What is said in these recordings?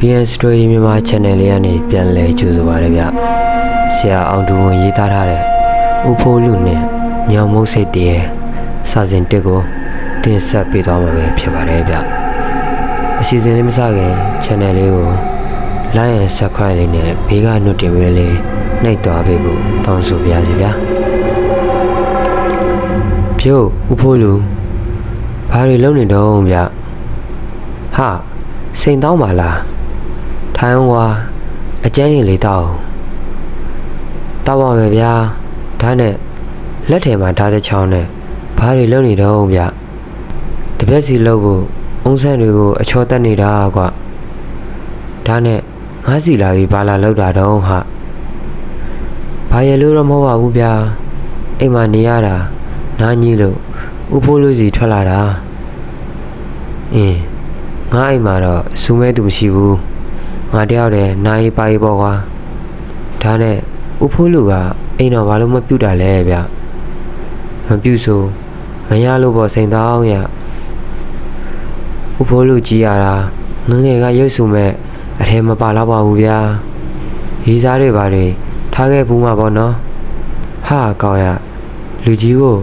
BN Story မြန်မာ channel လေးကနေပြန်လည်ကြိုဆိုပါရဗျဆရာအောင်သူဝန်ရေးသားထားတဲ့ဥဖိုးလူနဲ့ညောင်မုတ်စိတ်တည်းစာစဉ်တစ်ကိုတင်ဆက်ပေးသွားမှာပဲဖြစ်ပါတယ်ဗျအစီအစဉ်လေးမစခင် channel လေးကို like and subscribe လေးနဲ့ဘေးက notification လေးနှိပ်သွားပေးဖို့တောင်းဆိုပါရစေဗျာပြုတ်ဥဖိုးလူဘာတွေလုပ်နေတော့ဗျဟာစိန်တောင်းပါလား ထိုင်းဝါအကျန်းရင်လေးတောက်တောက်ပါမယ်ဗျာဒါနဲ့လက်ထဲမှာဓာတ်တစ်ချောင်းနဲ့ဘာတွေလုပ်နေတော့ဗျတပည့်စီလုပ်ဖို့အုံးဆန်းတွေကိုအချောတက်နေတာကွာဒါနဲ့ငါးစီလာပြီးဘာလာလောက်တာတော့ဟာဘာရလို့တော့မဟုတ်ပါဘူးဗျာအိမ်မှာနေရတာနားကြီးလို့ဥဖိုးလို့စီထွက်လာတာအင်းငါအိမ်မှာတော့စူးမဲသူမရှိဘူး ငါတယောက်တည်းနိုင်ပါရီပေါ့ကွာဒါနဲ့ဥဖိုးလူကအိမ်တော်ဘာလို့မပြုတ်တာလဲဗျမပြုတ်ဆိုမရလို့ပေါ့စိန်တောင်းရဥဖိုးလူကြီးရတာငငယ်ကရုပ်စုမဲ့အထဲမပါတော့ပါဘူးဗျာရေးစားတွေပါတွေထားခဲ့ဘူးမှာပေါ့နော်ဟာကောင်းရလူကြီးကို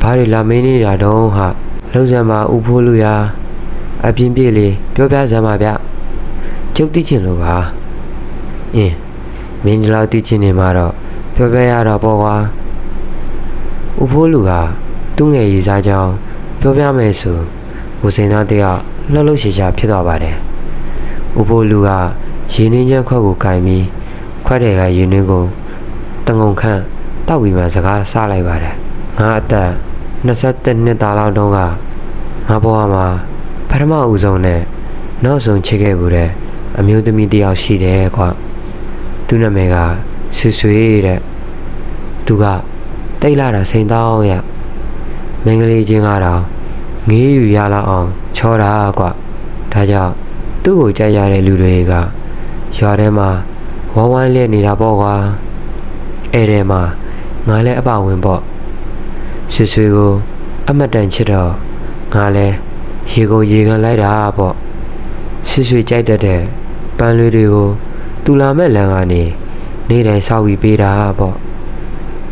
ဘာတွေလာမင်းနေတာတော့ဟာလှုပ်စမ်းပါဥဖိုးလူရာအပြင်းပြေလေးပြောပြစမ်းပါဗျ ကျုပ်သိချင်လို့ပါအင်းမင်းဒီလောက်သိချင်နေမှာတော့ပြောပြရတော့ပေါ့ကွာဥဖိုးလူကသူ့ငယ်ရီစားကြောင်းပြောပြမယ်ဆိုကိုစိန်သားတယောက်လှုပ်လှုပ်ရှားရှားဖြစ်သွားပါတယ်ဥဖိုးလူကရင်းနှင်းချမ်းခွက်ကိုကင်ပြီးခွက်တွေကရင်းနှင်းကိုတငုံခန့်တောက်ပြီးမှစကားဆလိုက်ပါတယ်ငါအသက်21နှစ်သားလောက်တုန်းကငါဘဝမှာပထမဦးဆုံးနဲ့နောက်ဆုံးချစ်ခဲ့မှုတဲ့ အမျိုးသမီးတစ်ယောက်ရှိတယ်ကွာသူနာမည်ကဆွေဆွေတဲ့သူကတိတ်လာတာစိန်တောင်းရမင်္ဂလေးချင်းကတော့ငေးယူရလောက်အောင်ချောတာကွာဒါကြောင့်သူ့ကိုကြိုက်ရတဲ့လူတွေကရွာထဲမှာဝိုင်းဝိုင်းလက်နေတာပေါ့ကွာအဲ့ထဲမှာငါလည်းအပဝင်ပေါ့ဆွေဆွေကို အမတ်တန်ချစ်တော့ငါလည်းရေကုန်ရေကန်လိုက်တာပေါ့ဆွေဆွေကြိုက်တတ်တဲ့ ပန်းလေးတွေကိုတူလာမဲ့လမ်းကနေနေ့တိုင်းစောက်ပြီးပေးတာပေါ့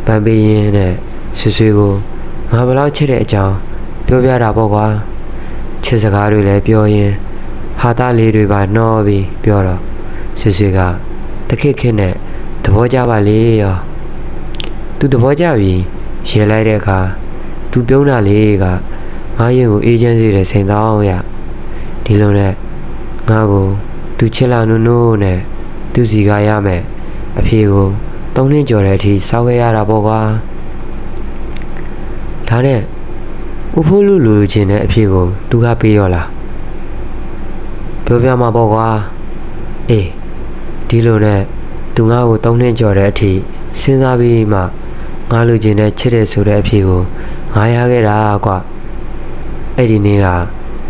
ပန်းပေးရင်းနဲ့ဆွေဆွေကိုငါဘယ်လောက်ချစ်တဲ့အကြောင်းပြောပြတာပေါ့ကွာချစ်စကားတွေလည်းပြောရင်းဟာသားလေးတွေပါနှောပြီးပြောတော့ဆွေဆွေကတခစ်ခစ်နဲ့သဘောကျပါလေရောသူသဘောကျပြီးရေလိုက်တဲ့အခါသူပြုံးတာလေးကငါရင်ကိုအေးချမ်းစေတဲ့စိန်တောင်းရဒီလိုနဲ့ငါကို သူချစ်လာနုံနုံနဲ့သူစီကားရမယ်အဖေကိုသုံးနှစ်ကျော်တဲ့အထိစောက်ခဲ့ရတာပေါ့ကွာဒါနဲ့ဥဖိုးလူလူချင်းတဲ့အဖေကိုသူကပေးရောလားပြောပြမှာပေါ့ကွာအေးဒီလိုနဲ့သူငါ့ကိုသုံးနှစ်ကျော်တဲ့အထိစဉ်းစားပြီးမှငါလူချင်းနဲ့ချစ်တဲ့ဆိုတဲ့အဖေကိုငါရခဲ့တာကွာအဲ့ဒီနေ့က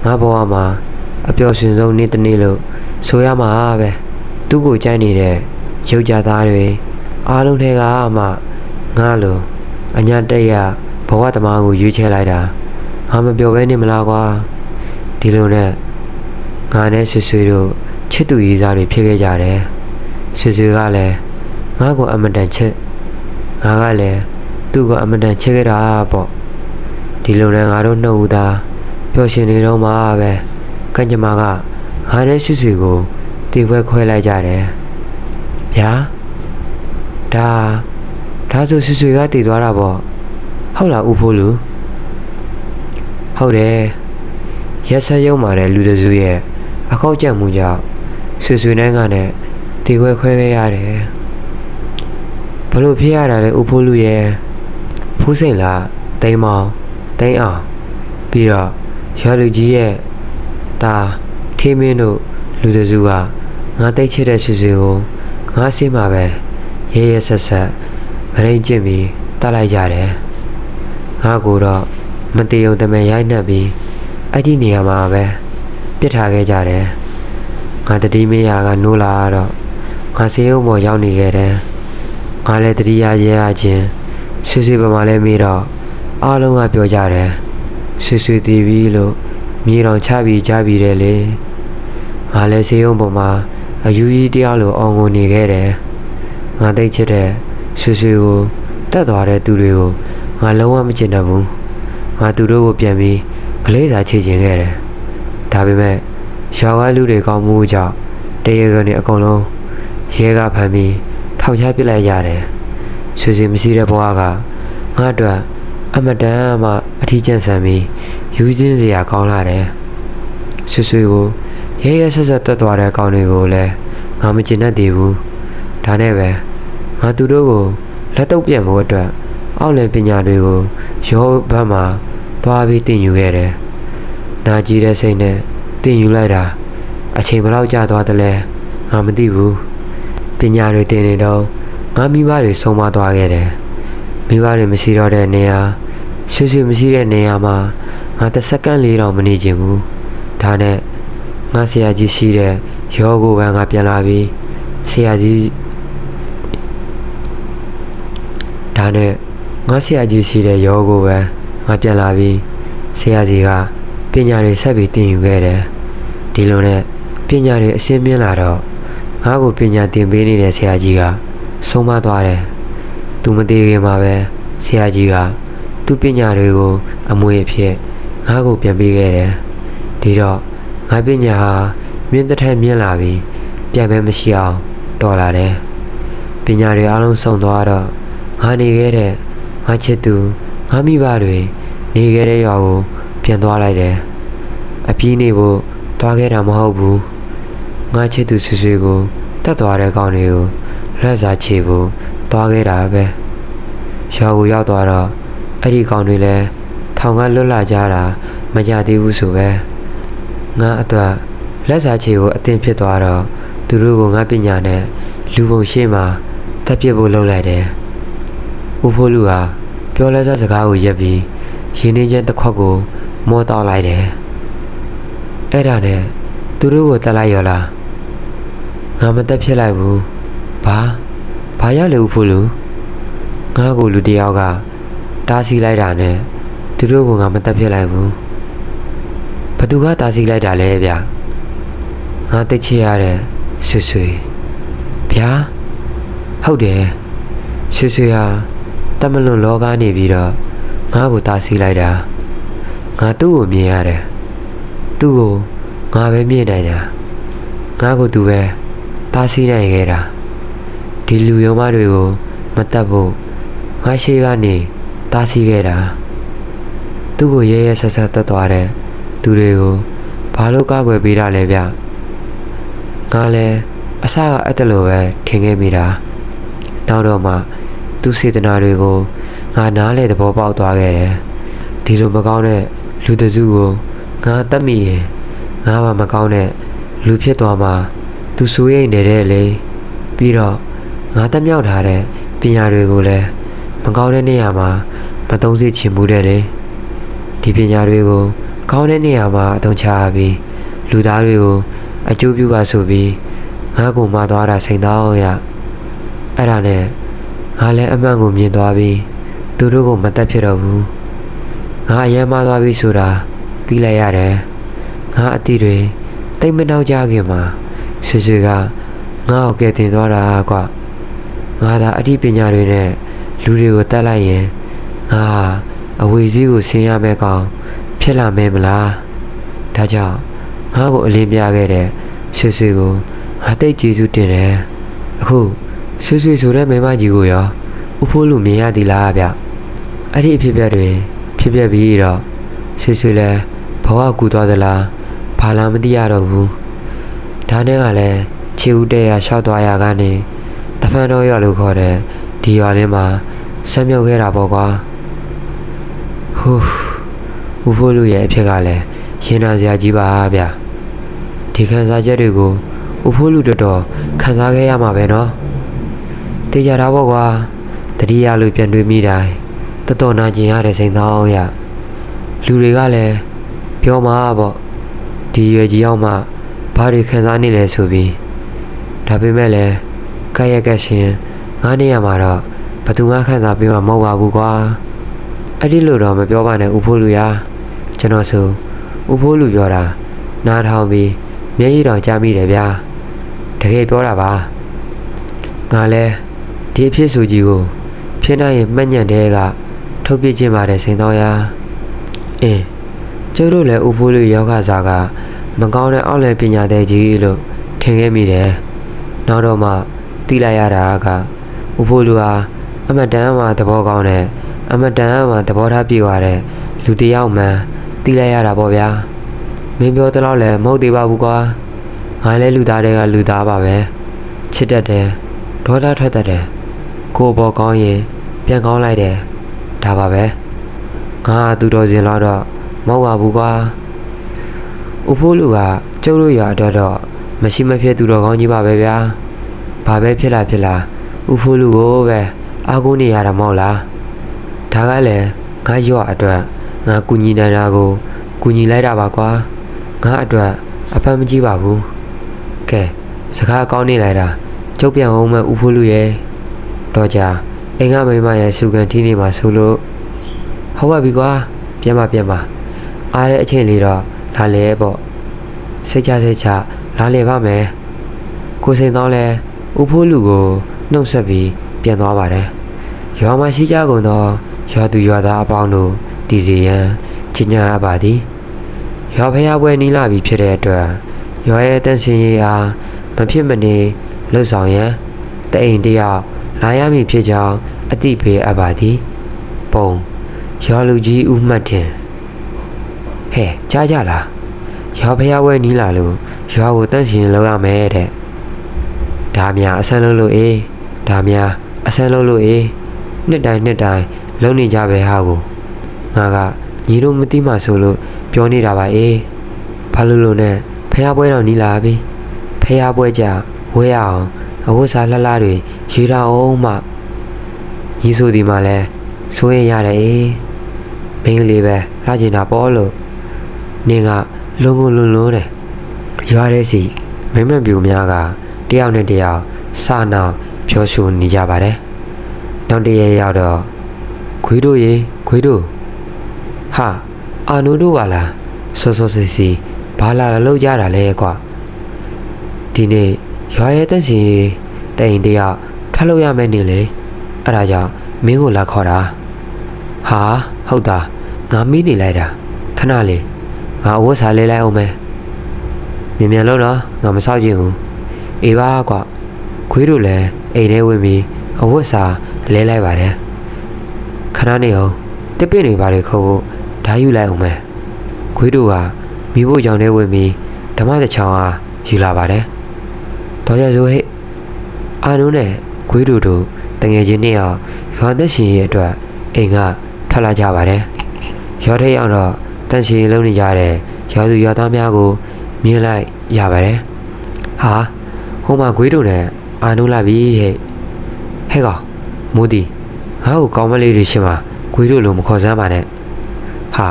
ငါဘဝမှာအပျော်ရွှင်ဆုံးနေ့တစ်နေ့လို့ ဆိုရမှာပဲသူ့ကိုကြိုက်နေတဲ့ရုပ်ကြသားတွေအားလုံးထဲကမှငါလိုအညာတက်ရဘဝသမားကိုရွေးချယ်လိုက်တာငါမပြောဘဲနေမလားကွာဒီလိုနဲ့ငါနဲ့ဆွေဆွေတို့ချစ်သူရေးစားတွေဖြစ်ခဲ့ကြတယ်ဆွေဆွေကလည်းငါ့ကိုအမတန်ချစ်ငါကလည်းသူ့ကိုအမတန်ချစ်ခဲ့တာပေါ့ဒီလိုနဲ့ငါတို့နှစ်ဦးသားပျော်ရွှင်နေတော့မှာပဲကံကြမ္မာက ငါနဲ့ဆွဆွကိုတီခွဲခွဲလိုက်ကြတယ်။ဗျာဒါဒါဆိုဆွဆွကတည်သွားတာပေါ့ဟုတ်လားဦးဖိုးလူဟုတ်တယ်ရက်ဆက်ရုံမာတဲ့လူတစုရဲ့အကောက်ကြံမှုကြောင့်ဆွဆွနိုင်ကနဲ့တီခွဲခွဲခဲ့ရတယ်ဘလို့ဖြစ်ရတာလဲဦးဖိုးလူရဲ့ဖူးစိန်လားတိမ်မောင်တိမ်အောင်ပြီးတော့ရွာလူကြီးရဲ့ဒါ ထေးမင်းတို့လူတစုကငါတိတ်ချစ်တဲ့ဆွေဆွေကိုငါစီမှာပဲရဲရဲဆက်ဆက်မရင်းကျင့်ပြီးတတ်လိုက်ကြတယ်ငါကိုတော့မတေုံတမဲရိုက်နှက်ပြီးအဲ့ဒီနေရာမှာပဲပြစ်ထားခဲ့ကြတယ်ငါတတိမယာကနိုးလာတော့ငါစေးုံပေါ်ရောက်နေခဲ့တယ်ငါလည်းတတိယရဲရချင်းဆွေဆွေပမာလဲမေးတော့အားလုံးကပြောကြတယ်ဆွေဆွေတည်ပြီလို့မြေတော်ချပြီးကြပြီးတယ်လေ ငငါလည်းစေယုံပေါ်မှာအယူကြီးတရားလိုအောင်ကိုနေခဲ့တယ်ငါသိချစ်တဲ့ဆွေဆွေကိုတတ်သွားတဲ့သူတွေကိုငါလုံးဝမချင်တတ်ဘူးငါသူတို့ကိုပြန်ပြီးကလေးစာချေချင်ခဲ့တယ်ဒါပေမဲ့ရွာကလူတွေကောင်းမှုကြောင့်တရေကနေအကုန်လုံးရဲကဖမ်းပြီးထောက်ချပစ်လိုက်ရတယ်ဆွေဆွေမရှိတဲ့ဘဝကငါအတွက်အမတန်မှအထီးကျန်ဆန်ပြီးယူချင်းစရာကောင်းလာတယ်ဆွေဆွေကို ရဲရဲဆက်ဆက်တက်သွားတဲ့ကောင်းတွေကိုလည်းငါမကျင်တတ်သေးဘူးဒါနဲ့ပဲငါသူတို့ကိုလက်တော့ပြန်ဖို့အတွက်အောက်လယ်ပညာတွေကိုရောဘတ်မှာသွားပြီးတင်ယူခဲ့တယ်နာကြည့်တဲ့စိတ်နဲ့တင်ယူလိုက်တာအချိန်ဘယ်လောက်ကြာသွားတယ်လဲငါမသိဘူးပညာတွေတင်နေတော့ငါမိဘတွေဆုံးမသွားခဲ့တယ်မိဘတွေမရှိတော့တဲ့နေရာဆွေဆွေမရှိတဲ့နေရာမှာငါတစ်စက္ကန့်လေးတော့မနေချင်ဘူးဒါနဲ့ ငါဆရာကြီးရှိတဲ့ရောကိုပဲငါပြန်လာပြီးဆရာကြီးဒါနဲ့ငါဆရာကြီးရှိတဲ့ရောကိုပဲငါပြန်လာပြီးဆရာကြီးကပညာတွေဆက်ပြီးသင်ယူခဲ့တယ်ဒီလိုနဲ့ပညာတွေအစင်းမြင့်လာတော့ငါ့ကိုပညာသင်ပေးနေတဲ့ဆရာကြီးကဆုံးမသွားတယ်သူမသေးခင်မှာပဲဆရာကြီးကသူ့ပညာတွေကို အမွေအဖြစ်ငါ့ကိုပြန်ပေးခဲ့တယ်ဒီတော့ ငါပညာဟာမြင့်တစ်ထက်မြင့်လာပြီးပြန်ပဲမရှိအောင်တော်လာတယ်ပညာတွေအလုံးစုံသွားတော့ငါနေခဲ့တဲ့ငါချစ်သူငါမိဘတွေနေခဲ့တဲ့ရွာကိုပြန်သွားလိုက်တယ်အပြေးနေဖို့သွားခဲ့တာမဟုတ်ဘူးငါချစ်သူဆွေဆွေကိုတတ်သွားတဲ့ကောင်တွေကိုလက်စားချေဖို့သွားခဲ့တာပဲရွာကိုရောက်သွားတော့အဲ့ဒီကောင်တွေလည်းထောင်ကလွတ်လာကြတာမကြသေးဘူးဆိုပဲ ငါအတွက်လက်စားချေကိုအသင်ဖြစ်သွားတော့သူတို့ကငါပညာနဲ့လူပုံရှေ့မှာတက်ပြစ်ဖို့လုပ်လိုက်တယ်ဦးဖိုးလူဟာပြောလဲစားစကားကိုရက်ပြီးရင်းနှီးချင်းတစ်ခွက်ကိုမောတောက်လိုက်တယ်အဲ့ဒါနဲ့သူတို့ကိုတက်လိုက်ရောလားငါမတက်ဖြစ်လိုက်ဘူးဘာဘာရလဲဦးဖိုးလူငါကိုလူတစ်ယောက်ကတားဆီးလိုက်တာနဲ့သူတို့ကငါမတက်ဖြစ်လိုက်ဘူး ဘသူကတားဆီးလိုက်တာလဲဗျငါတိတ်ချရတဲ့ဆွေဆွေဗျာဟုတ်တယ်ဆွေဆွေဟာတမလွန်လောကနေပြီးတော့ငါ့ကိုတားဆီးလိုက်တာငါသူ့ကိုမြင်ရတယ်သူ့ကိုငါပဲမြင်နိုင်တာငါ့ကိုသူပဲတားဆီးနိုင်ခဲ့တာဒီလူယုံမတွေကိုမတတ်ဖို့ငါရှိကနေတားဆီးခဲ့တာသူ့ကိုရဲရဲဆက်ဆက်တတ်သွားတဲ့ သူတွေကိုဘာလို့ကာကွယ်ပေးတာလဲဗျငါလည်းအစကအဲ့တလိုပဲထင်ခဲ့မိတာနောက်တော့မှသူစေတနာတွေကိုငါနားလေသဘောပေါက်သွားခဲ့တယ်ဒီလိုမကောင်းတဲ့လူတစုကိုငါတတ်မိရင်ငါမှမကောင်းတဲ့လူဖြစ်သွားမှာသူစိုးရိမ်နေတဲ့လေပြီးတော့ငါတက်မြောက်ထားတဲ့ပညာတွေကိုလည်းမကောင်းတဲ့နေရာမှာမသုံးစေချင်ဘူးတဲ့လေဒီပညာတွေကို ကောင်းတဲ့နေရာမှာအသုံးချရပြီးလူသားတွေကိုအကျိုးပြုပါဆိုပြီးငါ့ကိုမှားသွားတာစိန်တော့ရအဲ့ဒါနဲ့ငါလည်းအမှန်ကိုမြင်သွားပြီးသူတို့ကိုမတက်ဖြစ်တော့ဘူးငါအယမ်းမှားသွားပြီဆိုတာသိလိုက်ရတယ်ငါအတိတွေတိတ်မနှောက်ကြခင်မှာဆွေဆွေကငါ့ကိုကယ်တင်သွားတာကွာငါသာအတိပညာတွေနဲ့လူတွေကိုတတ်လိုက်ရင်ငါဟာအဝေစီးကိုဆင်းရမယ့်ကောင် ဖြစ်လာမယ်မလားဒါကြောင့်ငါ့ကိုအလင်းပြခဲ့တဲ့ဆွေဆွေကိုငါတိတ်ကျေးဇူးတင်တယ်အခုဆွေဆွေဆိုတဲ့မိန်းမကြီးကိုရောဥဖိုးလူမြင်ရသည်လားဗျအဲ့ဒီအဖြစ်အပျက်တွေဖြစ်ပျက်ပြီးတော့ဆွေဆွေလည်းဘဝကူသွားသလားဘာလားမသိရတော့ဘူးဒါနဲ့ကလည်းခြေဦးတဲ့ရရှောက်သွားရကနေတဖန်တော့ရလို့ခေါ်တဲ့ဒီရွာလေးမှာဆက်မြုပ်ခဲ့တာပေါ့ကွာဟူး ဥဖိုးလူရဲ့အဖြစ်ကလည်းရင်နာစရာကြီးပါဗျဒီခံစားချက်တွေကိုဥဖိုးလူတော်တော်ခံစားခဲ့ရမှာပဲနော်တေးကြတာပေါ့ကွာတတိယလူပြန်တွေ့မိတိုင်းတော်တော်နာကျင်ရတဲ့စိန်သောင်းရလူတွေကလည်းပြောမှာပေါ့ဒီရွယ်ကြီးအောင်မှဘာတွေခံစားနေလဲဆိုပြီးဒါပေမဲ့လည်းကက်ရက်ကက်ရှင်ငါးနေရမှာတော့ဘယ်သူမှခံစားပေးမှာမဟုတ်ပါဘူးကွာအဲ့ဒီလိုတော့မပြောပါနဲ့ဥဖိုးလူရာ ကျွန်တော်ဆိုဥဖိုးလူပြောတာနားထောင်ပြီးမျက်ရည်တောင်ကြားမိတယ်ဗျာတကယ်ပြောတာပါငါလဲဒီအဖြစ်ဆိုကြီးကိုဖြစ်နိုင်ရင်မှတ်ညံတဲ့ကထုတ်ပြခြင်းပါတယ်စိန်တော်ရာအင်းကျုပ်တို့လည်းဥဖိုးလေးယောဂစာကမကောင်းတဲ့အောက်လယ်ပညာတဲ့ကြီးလို့ထင်ခဲ့မိတယ်နောက်တော့မှသိလိုက်ရတာကဥဖိုးလူဟာအမတန်မှသဘောကောင်းတဲ့အမတန်မှသဘောထားပြည့်ဝတဲ့လူတစ်ယောက်မှန် သိလိုက်ရတာပေါ့ဗျာမင်းပြောတဲ့လောက်လည်းမဟုတ်သေးပါဘူးကွာငါလည်းလူသားတွေကလူသားပါပဲချစ်တတ်တယ်ဒေါသထွက်တတ်တယ်ကိုယ်ပေါ်ကောင်းရင်ပြန်ကောင်းလိုက်တယ်ဒါပါပဲငါကသူတော်စင်လောက်တော့မဟုတ်ပါဘူးကွာဥဖိုးလူကကျုပ်တို့ရွာအတွက်တော့မရှိမဖြစ်သူတော်ကောင်းကြီးပါပဲဗျာဘာပဲဖြစ်လာဖြစ်လာဥဖိုးလူကိုပဲအားကိုးနေရတာမဟုတ်လားဒါကလည်းငါရွာအတွက် ငါကူညီနိုင်တာကိုကူညီလိုက်တာပါကွာငါအတွက်အဖတ်မကြည့်ပါဘူးကဲစကားကောင်းနေလိုက်တာကျုပ်ပြန်အောင်မဲ့ဥဖိုးလူရဲ့တော့ကြာအိမ်ကမိမရဲ့စုကန်ထီးနေမှာဆိုလို့ဟုတ်ပါပြီကွာပြန်ပါပြန်ပါအားတဲ့အချိန်လေးတော့လာလေပေါ့စိတ်ချစိတ်ချလာလေပါမယ်ကိုစိန်တော့လဲဥဖိုးလူကိုနှုတ်ဆက်ပြီးပြန်သွားပါတယ်ရွာမှာရှိကြကုန်သောရွာသူရွာသားအပေါင်းတို့ တည်စီရန်ကြီးညာအပ်ပါသည်ရွာဖျားပွဲနီးလာပြီဖြစ်တဲ့အတွက်ရွာရဲ့တန့်စင်ရေးအားမဖြစ်မနေလှုပ်ဆောင်ရန်တအိမ်တယောက်လာရမည်ဖြစ်ကြောင်းအတိပေးအပ်ပါသည်ပုံရွာလူကြီးဦးမှတ်တင်ဟဲ့ကြားကြလားရွာဖျားပွဲနီးလာလို့ရွာကိုတန့်စင်လောက်ရမယ်တဲ့ဒါများအဆန်းလုံးလို့အေးဒါများအဆန်းလုံးလို့အေးနှစ်တိုင်းနှစ်တိုင်းလုံနေကြပဲဟာကို ငါကညီတို့မသိမှဆိုလို့ပြောနေတာပါအေးဘာလို့လို့နဲ့ဖះပွဲတော်နီးလာပြီဖះပွဲကြဝဲရအောင်အဝတ်စားလှလှတွေရေတာအောင်မှရီးဆိုဒီမှာလဲစိုးရင်ရတယ်အေးမင်းကလေးပဲလာကျင်တာပေါ့လို့နင်ကလုံငုံလုံလုံးတယ်ရွာတဲ့စီမင်းမပြူများကတယောက်နဲ့တယောက်စနောက်ပြောဆိုနေကြပါတယ်နောက်တရရောက်တော့ခွေးတို့ရေခွေးတို့ ဟာအာနုတို့ပါလားစောစောစီစီဘာလာလာလောက်ကြတာလဲကွာဒီနေ့ရွာရဲ့တက်စီတိန်တယောက်ထပ်လို့ရမယ်နေလေအဲ့ဒါကြောင့်မင်းကိုလာခေါ်တာဟာဟုတ်တာငါမီးနေလိုက်တာခဏလေးငါအဝတ်စားလေးလိုက်အောင်မယ်မြန်မြန်လို့နော်ငါမဆောက်ချင်ဘူးအေးပါကွာခွေးတို့လည်းအိမ်ထဲဝင်ပြီးအဝတ်စားလဲလိုက်ပါတယ်ခဏနေအောင်တစ်ပင့်တွေပါလေခုတ်ဖို့ ဓာယူလိုက်အောင်မယ်ခွေးတို့ကမိဖို့ကြောင့်ထဲဝင်ပြီးဓမ္မတစ်ချောင်းအားယူလာပါတယ်တော်ရဆိုဟဲ့အာနုနဲ့ခွေးတို့တို့တငယ်ချင်းနှစ်ယောက်ရွာသက်ရှင်ရဲ့အတွက်အိမ်ကထွက်လာကြပါတယ်ရွာထိပ်ရောက်တော့တန်ရှင်လုံးနေကြတဲ့ရွာသူရွာသားများကိုမြင်လိုက်ရပါတယ်ဟာဟိုမှာခွေးတို့နဲ့အာနုလာပြီဟဲ့ဟဲ့ကောင်မိုးတီငါ့ကိုကောင်းမလေးတွေရှင်မှာခွေးတို့လိုမခေါ်စမ်းပါနဲ့ ဟာ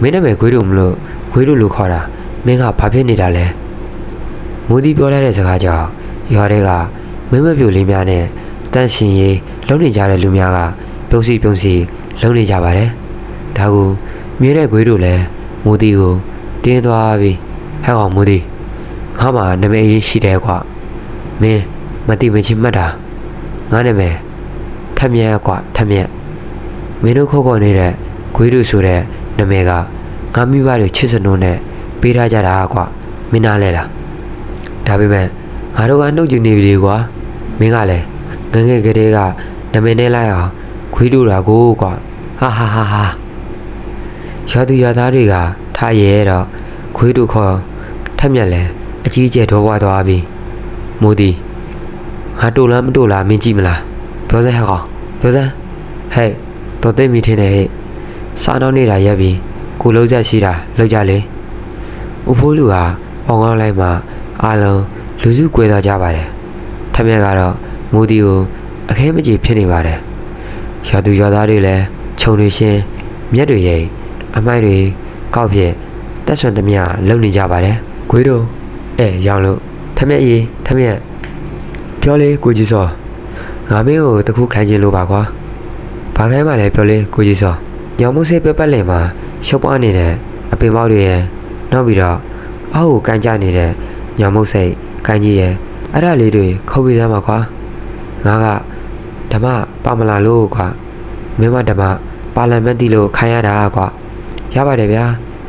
မင်းနာမည်ခွေးတို့မလို့ခွေးတို့လိုခေါ်တာမင်းကဘာဖြစ်နေတာလဲမိုးတီပြောလိုက်တဲ့စကားကြောင့်ရွာတွေကမင်းမပြိုလေးများနဲ့တန့်ရှင်ရေးလုံနေကြတဲ့လူများကပြုံးစီပြုံးစီလုံနေကြပါတယ်ဒါကိုမြင်တဲ့ခွေးတို့လည်းမိုးတီကိုတင်းသွားပြီးဟဲ့ကောင်မိုးတီငါမှနာမည်ရေးရှိတယ်ကွာမင်းမတိမချင်းမှတ်တာငါနာမည်ထက်မြက်ကွာထက်မြက်မင်းတို့ခုတ်ခေါ်နေတဲ့ခွေးတို့ဆိုတဲ့ နာမည်ကငါမိဘတွေချစ်စနိုးနဲ့ပေးထားကြတာကွာမင်းနားလဲလားဒါပေမဲ့ငါတို့ကနှုတ်ကြည့်နေပြီလေကွာမင်းကလည်းငငယ်ကလေးကနာမည်နဲ့လိုက်အောင်ခွေးတို့တာကိုကွာဟာဟာဟာဟာရွာသူရွာသားတွေကထားရဲတော့ခွေးတို့ခေါ်ထက်မြက်လဲအကြီးအကျယ်တော့ဝါသွားပြီမိုးဒီငါတို့လားမတို့လားမင်းကြည့်မလားပြောစမ်းဟဲ့ကောင်ပြောစမ်းဟဲ့တော်သိမိထင်းနေဟဲ့ စားတော့နေတာရက်ပြီးကိုလုံးချက်ရှိတာလောက်ကြလေဥဖိုးလူဟာပေါင်ကောင်းလိုက်မှအာလုံးလူစုကွဲသွားကြပါတယ်ထက်မြက်ကတော့မိုးဒီကိုအခဲမကြီးဖြစ်နေပါတယ်ရွာသူရွာသားတွေလည်းခြုံတွေရှင်းမျက်တွေရိပ်အမိုက်တွေကောက်ပြက်တက်ဆွန်သမျှလုံနေကြပါတယ်ခွေးတို့အဲရောင်လို့ထက်မြက်ရေးထက်မြက်ပြောလေကိုကြီးစောငါမင်းကိုတခုခိုင်းခြင်းလို့ပါကွာဘာခိုင်းမှလဲပြောလေကိုကြီးစော ညောင်မှုစေးပက်ပက်လင်မှာရှုပ်ပွားနေတဲ့အပင်ပေါက်တွေရဲ့နောက်ပြီးတော့အောက်ကိုကန်ကြနေတဲ့ညာမုတ်စိတ်ကိုင်းကြီးရဲ့အဲ့ဒါလေးတွေခုတ်ပြီးစမ်းပါကွာငါကဓမ္မပါမလာလို့ကွာမင်းမဓမ္မပါလမန်တီလို့ခိုင်းရတာကွာရပါတယ်ဗျာ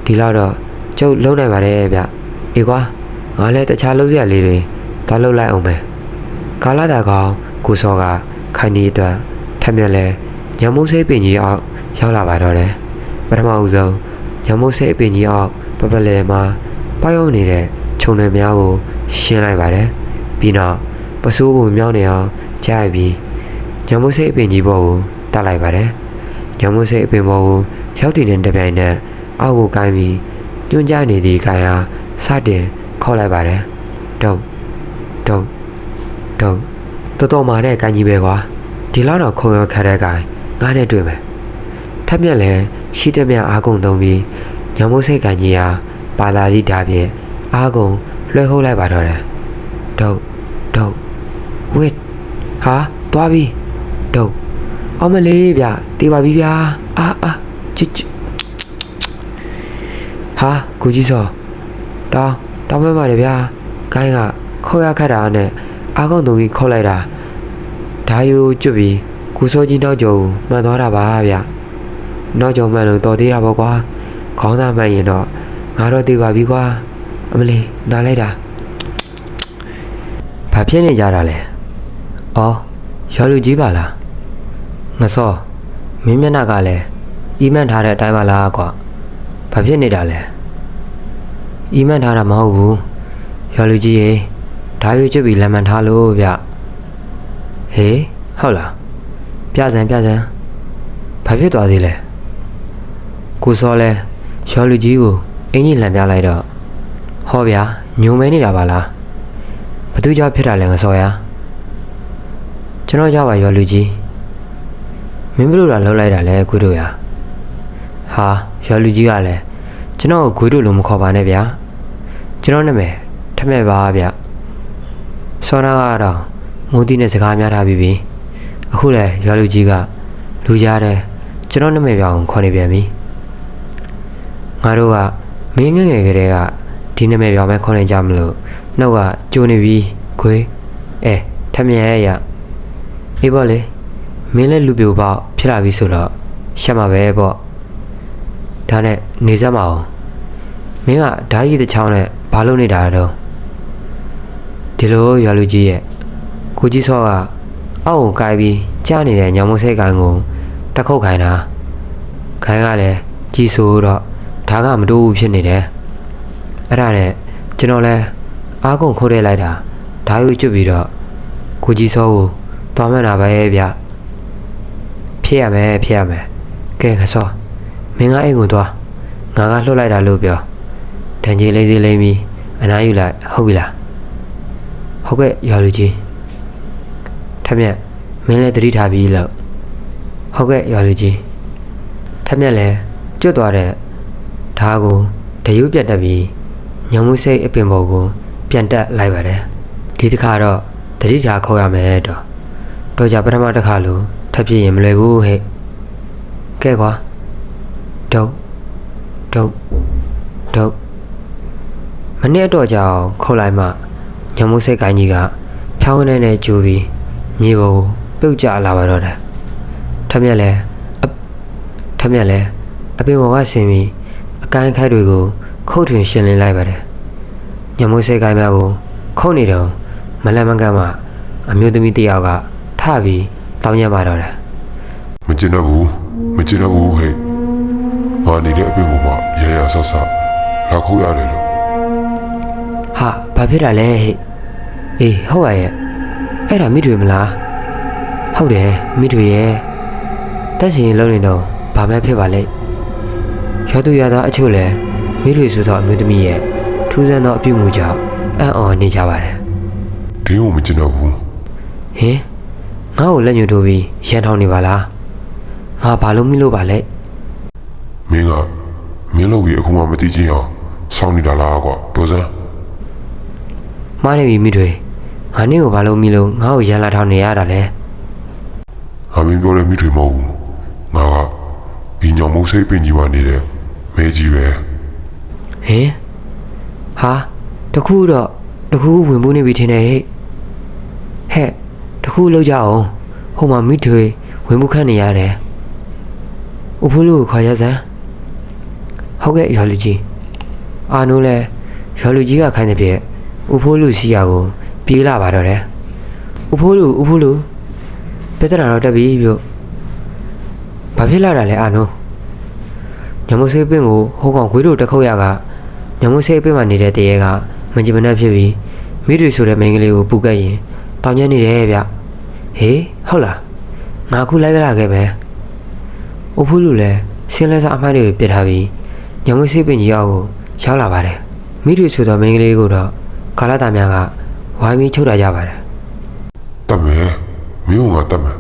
ဒီလောက်တော့ကျုပ်လုံးနိုင်ပါတယ်ဗျအေးကွာငါလည်းတခြားလုံးစရာလေးတွေသွားလုပ်လိုက်အောင်မယ်ကာလာတာကောင်ကိုစောကခိုင်းဒီအတွက်ထက်မြက်လဲညာမုတ်စိတ်ပင်ကြီးအောင် ရောက်လာပါတော့တယ်ပထမဦးဆုံးညာမုတ်စိတ်ပင်ကြီးအောင်ပပလဲမှာပေါက်ရောက်နေတဲ့ခြုံတွေများကိုရှင်းလိုက်ပါတယ်ပြီးတော့ပစိုးကိုမြောင်းနေအောင်ကြားပြီးညာမုတ်စိတ်ပင်ကြီးပေါ်ကိုတက်လိုက်ပါတယ်ညာမုတ်စိတ်ပင်ပေါ်ကိုရောက်တည်တဲ့တပြိုင်နက်အောက်ကိုကိုင်းပြီးညွှန်ကြားနေသည့်ကာယာစတင်ခေါက်လိုက်ပါတယ်တုတ်တုတ်တုတ်တော်တော်မာတဲ့ကိုင်းကြီးပဲကွာဒီလောက်တော့ခုံရခတ်တဲ့ကိုင်းငါနဲ့တွေ့မယ် ထက်မြက်လဲရှိတဲ့မြအားကုန်သုံးပြီးညမုတ်စိတ်ကိုင်းကြီးဟာပါလာလိဓာဖြင့်အားကုန်လွှဲဟုတ်လိုက်ပါတော့တယ်တုတ်တုတ်ဝစ်ဟာသွားပြီတုတ်အောင်မလေးဗျတေးပါပြီဗျာအာအာချစ်ချစ်ဟာကိုကြီးစောတောင်းတောင်းမဲပါတယ်ဗျာကိုင်းကခေါ်ရခတ်တာနဲ့အားကုန်သုံးပြီးခေါ်လိုက်တာဓာယူကျွတ်ပြီးကိုစောကြီးနောက်ကျော်ကိုမှန်သွားတာပါဗျ နောက်ကျော်မှန်လို့တော်သေးတာပေါ့ကွာခေါင်းသားမှန်ရင်တော့ငါတော့တေးပါပြီကွာအမလေးနားလိုက်တာဘာဖြစ်နေကြတာလဲအော်ရော်လူကြီးပါလားငစောမင်းမျက်နှာကလည်းအီးမန်ထားတဲ့အတိုင်းပါလားကွာဘာဖြစ်နေတာလဲအီးမန်ထားတာမဟုတ်ဘူးရော်လူကြီးရေဓာယူကျွတ်ပြီးလမ်းမှန်ထားလို့ဗျဟေးဟုတ်လားပြစံပြစံဘာဖြစ်သွားသေးလဲ ကိုစောလဲရော်လူကြီးကိုအင်ကြီးလမ်းပြလိုက်တော့ဟောဗျာညုံမဲနေတာပါလားဘသူကြောင့်ဖြစ်တာလဲငစောရကျွန်တော်ကြောက်ပါရော်လူကြီးမင်းဘလို့လာလှုပ်လိုက်တာလဲခွေးတို့ရဟာရော်လူကြီးကလည်းကျွန်တော်ကိုခွေးတို့လို့မခေါ်ပါနဲ့ဗျာကျွန်တော်နာမည်ထမဲ့ပါဗျစောနာကတော့မိုးတီးနဲ့စကားများထားပြီးပြီအခုလဲရော်လူကြီးကလူကြားတယ်ကျွန်တော်နာမည်ပြောင်းခေါ်နေပြန်ပြီ ငါတို့ကမင်းငယ်ငယ်ကလေးကဒီနာမည်ပြောင်းမဲခေါ်နေကြမလို့နှုတ်ကကျိုးနေပြီခွေးအဲထမြဲရအေးပေါ့လေမင်းလည်းလူပြိုပေါက်ဖြစ်လာပြီဆိုတော့ရှက်မှာပဲပေါ့ဒါနဲ့နေစမ်းမအောင်မင်းကဓာကြီးတစ်ချောင်းနဲ့ဘာလုပ်နေတာတော့ဒီလိုရွာလူကြီးရဲ့ကိုကြီးစောကအောက်ကိုကိုက်ပြီးကြားနေတဲ့ညောင်မုတ်ဆဲကန်ကိုတက်ခုတ်ခိုင်းတာခိုင်းကလည်းကြီးဆိုတော့ ဓာကမတိုးဘူးဖြစ်နေတယ်အဲ့ဒါနဲ့ကျွန်တော်လဲအားကုန်ခိုးထဲလိုက်တာဓာယူကျွတ်ပြီးတော့ကိုကြီးစောကိုသွားမှန်းတာပဲဗျဖြစ်ရမယ်ဖြစ်ရမယ်ကဲခစောမင်းကအိမ်ကိုသွားငါကလှုပ်လိုက်တာလို့ပြောတန်ကြီးလေးစီးလိမ့်ပြီးအနားယူလိုက်ဟုတ်ပြီလားဟုတ်ကဲ့ရွာလူကြီးထက်မြက်မင်းလည်းတတိထားပြီးလို့ဟုတ်ကဲ့ရွာလူကြီးထက်မြက်လည်းကျွတ်သွားတဲ့ ဓာကိုတရုပ်ပြတ်တက်ပြီးညောင်မှုစိတ်အပင်ပေါ်ကိုပြန်တက်လိုက်ပါတယ်ဒီတစ်ခါတော့တတိထားခေါ်ရမယ်တော့တော့ကြပထမတစ်ခါလို့ထပ်ပြည့်ရင်မလွယ်ဘူးဟဲ့ကဲကွာဒုတ်ဒုတ်ဒုတ်မနေ့တော့ကြောင်ခုတ်လိုက်မှညောင်မှုစိတ်ကိုင်းကြီးကဖြောင်းနေနေကြိုးပြီးမြေပေါ်ကိုပြုတ်ကျလာပါတော့တယ်ထက်မြက်လဲအထက်မြက်လဲအပင်ပေါ်ကဆင်းပြီးအ ကိုင်းခိုက်တွေကို ခုတ်ထွင်ရှင်းလင်းလိုက်ပါတယ်ညမွေးစိတ်ကိုင်းများကို ခုတ်နေတော့မလန့်မကန့်မှအမျိုးသမီးတစ်ယောက်ကထပြီးတောင်းရပါတော့တယ်မကျင်တော့ဘူးမကျင်တော့ဘူးဟဲ့ငါနေတဲ့အပြင်ပေါ်မှာရရဆဆလာခုရတယ်လို့ဟာဘာဖြစ်တာလဲဟဲ့အေးဟုတ်ပါရဲ့အဲ့ဒါမိတွေမလားဟုတ်တယ်မိတွေရဲ့တက်ရှင်လုံးနေတော့ဘာမှဖြစ်ပါလဲ ရသူရသားအချို့လဲမိတွေဆိုသောအမျိုးသမီးရဲ့ထူးဆန်းသောအပြုအမူကြောင့်အံ့ဩနေကြပါတယ်ဒင်းကိုမကျင်တော့ဘူးဟင်ငါ့ကိုလက်ညှိုးထိုးပြီးရန်ထောင်နေပါလားငါဘာလို့မိလို့ပါလဲမင်းကမင်းလုပ်ပြီးအခုမှမသိချင်းအောင်စောင်းနေတာလားကွာဒေါ်စမ်းမားနေပြီမိတွေငါနေ့ကိုဘာလို့မိလို့ငါ့ကိုရန်လာထောင်နေရတာလဲငါမင်းပြောတဲ့မိထွေမဟုတ်ဘူးငါကဒီညောင်မုတ်စိတ်ပင်ကြီးပါနေတဲ့ မဲကြီးပဲဟင်ဟာတခုတော့တခုခုဝင်ပူးနေပြီထင်တယ်ဟဲ့ဟဲ့တခုလောက်ကြအောင်ဟိုမှာမိထွေဝင်မှုခန့်နေရတယ်ဥဖိုးလူကိုခေါ်ရစမ်းဟုတ်ကဲ့ရွာလူကြီးအာနိုးလဲရွာလူကြီးကခိုင်းတဲ့ပြည့်ဥဖိုးလူစီယာကိုပြေးလာပါတော့တယ်ဥဖိုးလူဥဖိုးလူပြဿနာတော့တက်ပြီပြု့ဘာဖြစ်လာတာလဲအာနိုး ညမဆေးပင်ကိုဟိုကောင်ခွေးတို့တစ်ခုတ်ရကညမဆေးပင်မှာနေတဲ့တရေကမကြင်မနှက်ဖြစ်ပြီးမိတွေဆိုတဲ့မိန်းကလေးကိုပူကက်ရင်တောင်းကျနေတယ်ဗျဟေးဟုတ်လားငါခုလိုက်ကြလာခဲ့မယ်ဥဖိုးလူလည်းဆင်းလဲစားအမိုက်တွေပြစ်ထားပြီးညမဆေးပင်ကြီးအောက်ကိုရောက်လာပါတယ်မိတွေဆိုတဲ့မိန်းကလေးကိုတော့ကာလသားများကဝိုင်းပြီးချုပ်ထားကြပါတယ်တတ်မယ်မင်းကငါတတ်မယ်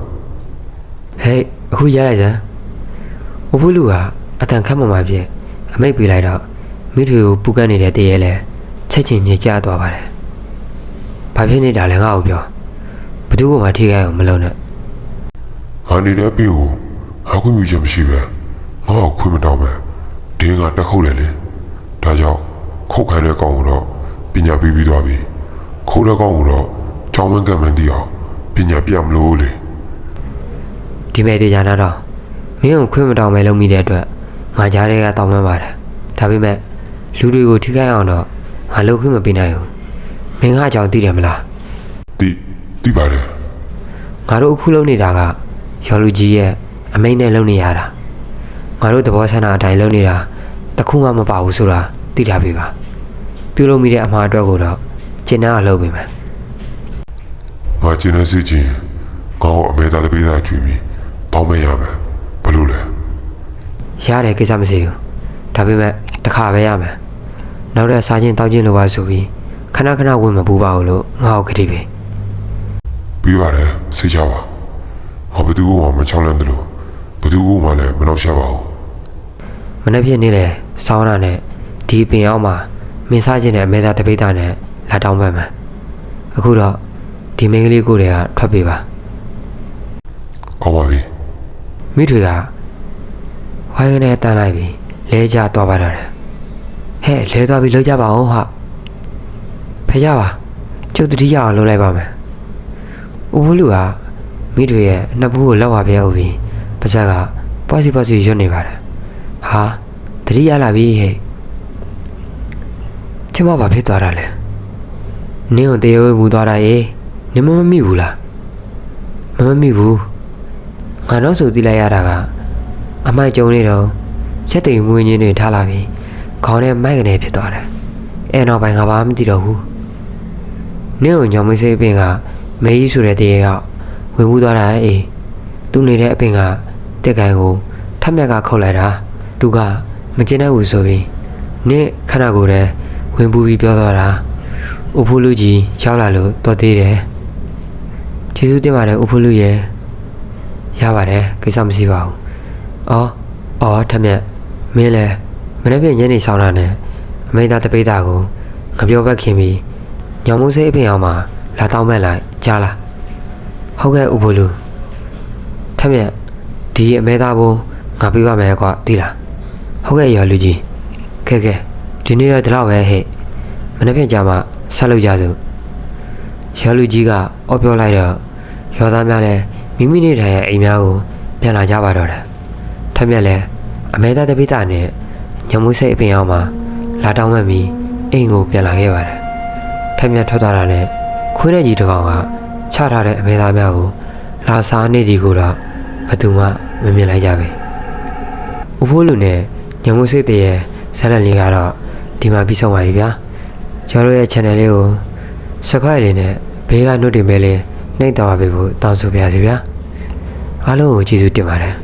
ဟဲ့အခုရလိုက်စမ်းဥဖိုးလူက အတန်ခတ်မှမှပြည့်အမိတ်ပေးလိုက်တော့မိတွေကိုပူကတ်နေတဲ့တရေလဲချက်ချင်းချင်းကြားသွားပါတယ်ဘာဖြစ်နေတာလဲငါ့ကိုပြောဘသူ့ကမှထိခိုက်အောင်မလုပ်နဲ့ငါနေတဲ့အပြင်ကိုငါခွင့်ပြုချက်မရှိပဲငါ့ကိုခွင့်မတောင်းပဲဒင်းကတက်ခုတ်လေလေဒါကြောင့်ခုတ်ခိုင်းတဲ့ကောင်ကိုတော့ပညာပေးပြီးသွားပြီခိုးတဲ့ကောင်ကိုတော့ချောင်းမန်းကမှန်းတီးအောင်ပညာပြမလို့လေဒီမဲ့တေချာနာတော့မင်းကိုခွင့်မတောင်းမဲလုပ်မိတဲ့အတွက် ငါကြားတွေကတောင်းပန်ပါတယ်ဒါပေမဲ့လူတွေကိုထိခိုက်အောင်တော့ငါလုပ်ခွင့်မပေးနိုင်ဘူးမင်းကအကြောင်းသိတယ်မလားတီးတီးပါတယ်ငါတို့အခုလုပ်နေတာကရော်လူကြီးရဲ့အမိန့်နဲ့လုပ်နေရတာငါတို့သဘောဆန္ဒအတိုင်းလုပ်နေတာတစ်ခုမှမပါဘူးဆိုတာသိထားပြီပါပြုလုပ်မိတဲ့အမှားအတွက်ကိုတော့ကျင်နာအလုပ်ပေးမယ်ငါကျင်းနေစီချင်းငါ့ကိုအမေသားတပေးသားကျွေးပြီးတောင်းမရမယ်ဘလို့လဲ ရတယ်ကိစ္စမရှိဘူးဒါပေမဲ့တစ်ခါပဲရမယ်နောက်တဲ့စားချင်းတောက်ချင်းလိုပါဆိုပြီးခဏခဏဝင်မပူပါဘူးလို့ငါ့ကိုခတိပေးပြီးပါတယ်စိတ်ချပါငါဘယ်သူမှမချောင်းလန့်တယ်လို့ဘယ်သူမှလည်းမနှောက်ယှက်ပါဘူးမနေ့ဖြစ်နေလေစောင်းတာနဲ့ဒီပင်အောင်မှာမင်းစားခြင်းနဲ့အမေသားတပိတာနဲ့လာတောင်းပန်မယ်အခုတော့ဒီမိန်းကလေးကိုယ်တွေကထွက်ပြေးပါကောင်းပါပြီမိထွေကဝို င်းကနေတန်းလိုက်ပြီးလဲကျသွားပါတော့တယ်ဟဲ့လဲသွားပြီးလှုပ်ကြပါအောင်ဟာဖကြပါကျုပ်တတိယအောင်လှုပ်လိုက်ပါမယ်ဥပလူကမိထွေရဲ့နှစ်ဖူးကိုလောက်ပါပြအောင်ပြီးပါဇက်ကပွားစီပွားစီရွတ်နေပါတယ်ဟာတတိယလာပြီဟဲ့ကျမဘာဖြစ်သွားတာလဲနင်းကိုတေးဝဲမူသွားတာအေးနင်မမမိဘူးလားမမမိဘူးငါတော့ဆိုသိလိုက်ရတာက အမိုက်ကျုံနေတော့ရက်သိမ်မွေးချင်းတွေထားလာပြီးခေါင်းထဲမိုက်ကနေဖြစ်သွားတယ်။အဲနောက်ပိုင်းကဘာမှမသိတော့ဘူး။နင့်ကိုညောင်မစေးအပင်ကမဲကြီးဆိုတဲ့တရေကဝင်မှုသွားတာအေးသူ့နေတဲ့အပင်ကတက်ကန်ကိုထက်မြက်ကခုတ်လိုက်တာသူကမကျင်တဲ့ဘူးဆိုပြီးနင့်ခဏကိုယ်တည်းဝင်ပူပြီးပြောသွားတာ။ဥဖိုးလူကြီးရောက်လာလို့တော်သေးတယ်။ကျေးဇူးတင်ပါတယ်ဥဖိုးလူရဲ့ရပါတယ်ကိစ္စမရှိပါဘူး။ အော်အော်ထက်မြက်မင်းလဲမနေ့ပြန်ညနေဆောင်တာနဲ့အမိသားတပိတ်တာကိုငပြောဘက်ခင်ပြီးညောင်မိုးစိတ်အပင်အောင်မှာလာတောင်းမဲ့လိုက်ကြားလား။ဟုတ်ကဲ့ဥပလူထက်မြက်ဒီအမဲသားဘုံငါပြပါမယ်ကွာသိလား။ဟုတ်ကဲ့ရော်လူကြီးကဲကဲဒီနေ့တော့ဒီလောက်ပဲဟဲ့မနေ့ပြန်ကြမှာဆက်လုပ်ကြစို့ရော်လူကြီးကအော်ပြောလိုက်တော့ရော်သားများလည်းမိမိနေထိုင်ရဲ့အိမ်များကိုပြန်လာကြပါတော့တယ်။ထ က်မြက်လည်းအမဲသားတပိတာနဲ့ညမွေးစိတ်အပင်အောင်မှာလာတောင်းမှပြီးအိမ်ကိုပြန်လာခဲ့ပါတယ်။ထက်မြက်ထွက်သွားတာနဲ့ခွေးတဲ့ကြီးတစ်ကောင်ကချထားတဲ့အမဲသားများကိုလာစားနေဒီကိုတော့ဘယ်သူမှမမြင်လိုက်ကြပဲ။ဥဖိုးလူနဲ့ညမွေးစိတ်တည်းရဲ့ဆက်လက်လေးကတော့ဒီမှာပြီးဆုံးပါပြီဗျာ။ကျွန်တော်တို့ရဲ့ channel လေးကို subscribe လေးနဲ့ဘေးက note တွေမဲ့လေးနှိပ်တော်ပါပေးဖို့တောင်းဆိုပါရစေဗျာအားလုံးကိုကျေးဇူးတင်ပါတယ်